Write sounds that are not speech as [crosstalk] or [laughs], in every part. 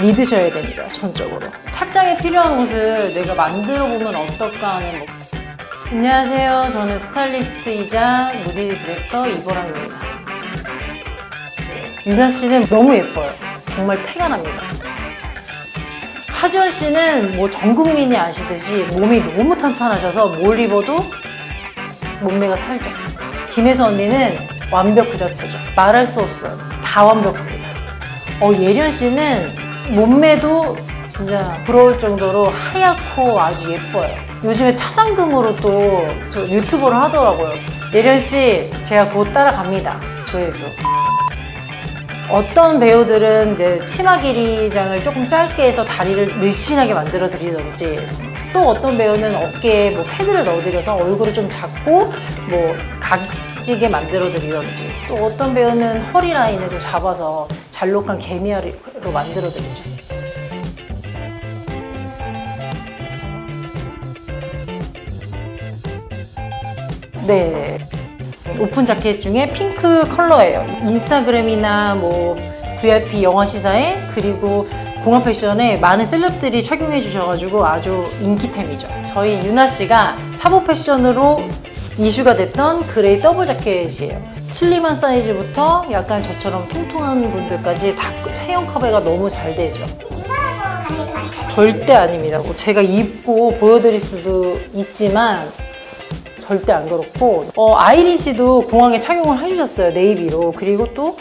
믿으셔야 됩니다. 전적으로. 착장에 필요한 옷을 내가 만들어 보면 어떨까 하는 뭐. 안녕하세요. 저는 스타일리스트이자 무디 디렉터 이보람입니다. 유나 씨는 너무 예뻐요. 정말 태가 납니다. 하지원 씨는 뭐 전 국민이 아시듯이 몸이 너무 탄탄하셔서 뭘 입어도 몸매가 살죠. 김혜수 언니는 완벽 그 자체죠. 말할 수 없어요. 다 완벽합니다. 어, 예련 씨는 몸매도 진짜 부러울 정도로 하얗고 아주 예뻐요. 요즘에 차장금으로 또 저 유튜버를 하더라고요. 예련 씨, 제가 곧 따라갑니다. 조회수. 어떤 배우들은 이제 치마 길이장을 조금 짧게 해서 다리를 늘씬하게 만들어 드리던지 또 어떤 배우는 어깨에 뭐 패드를 넣어드려서 얼굴을 좀 작고 뭐 각지게 만들어 드리던지 또 어떤 배우는 허리 라인을 좀 잡아서 잘록한 개미아리로 만들어 드리죠. 네. 오픈 자켓 중에 핑크 컬러예요. 인스타그램이나 뭐 VIP 영화 시사에 그리고 공항 패션에 많은 셀럽들이 착용해 주셔가지고 아주 인기템이죠. 저희 유나 씨가 사복 패션으로 이슈가 됐던 그레이 더블 자켓이에요. 슬림한 사이즈부터 약간 저처럼 통통한 분들까지 다 체형 커버가 너무 잘 되죠. 절대 아닙니다. 뭐 제가 입고 보여드릴 수도 있지만 절대 안 그렇고 어, 아이린 씨도 공항에 착용을 해주셨어요 네이비로 그리고 또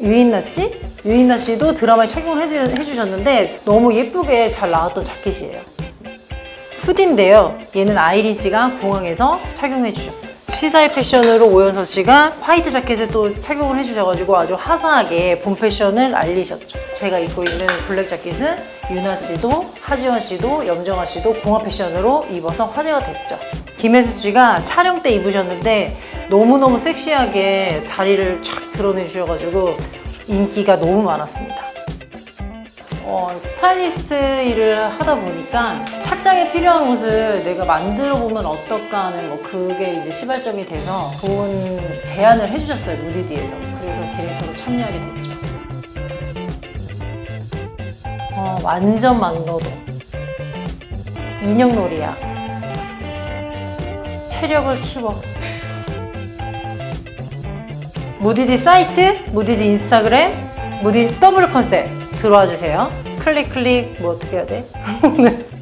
유인나 씨 유인나 씨도 드라마에 착용을 해주- 해주셨는데 너무 예쁘게 잘 나왔던 자켓이에요 후디인데요 얘는 아이린 씨가 공항에서 착용해 주셨어요 시사의 패션으로 오연서 씨가 화이트 자켓에 또 착용을 해주셔가지고 아주 화사하게 봄 패션을 알리셨죠. 제가 입고 있는 블랙 자켓은 유나 씨도 하지원 씨도 염정아 씨도 공화 패션으로 입어서 화제가 됐죠. 김혜수 씨가 촬영 때 입으셨는데 너무너무 섹시하게 다리를 쫙 드러내 주셔가지고 인기가 너무 많았습니다. 어, 스타일리스트 일을 하다 보니까 착장에 필요한 옷을 내가 만들어 보면 어떨까 하는 뭐 그게 이제 시발점이 돼서 좋은 제안을 해주셨어요 무디디에서. 그래서 디렉터로 참여하게 됐죠. 어, 완전 막노동. 인형놀이야. 체력을 키워. 무디디 사이트, 무디디 인스타그램, 무디디 더블 컨셉 들어와 주세요. 클릭 클릭 뭐 어떻게 해야 돼? [laughs]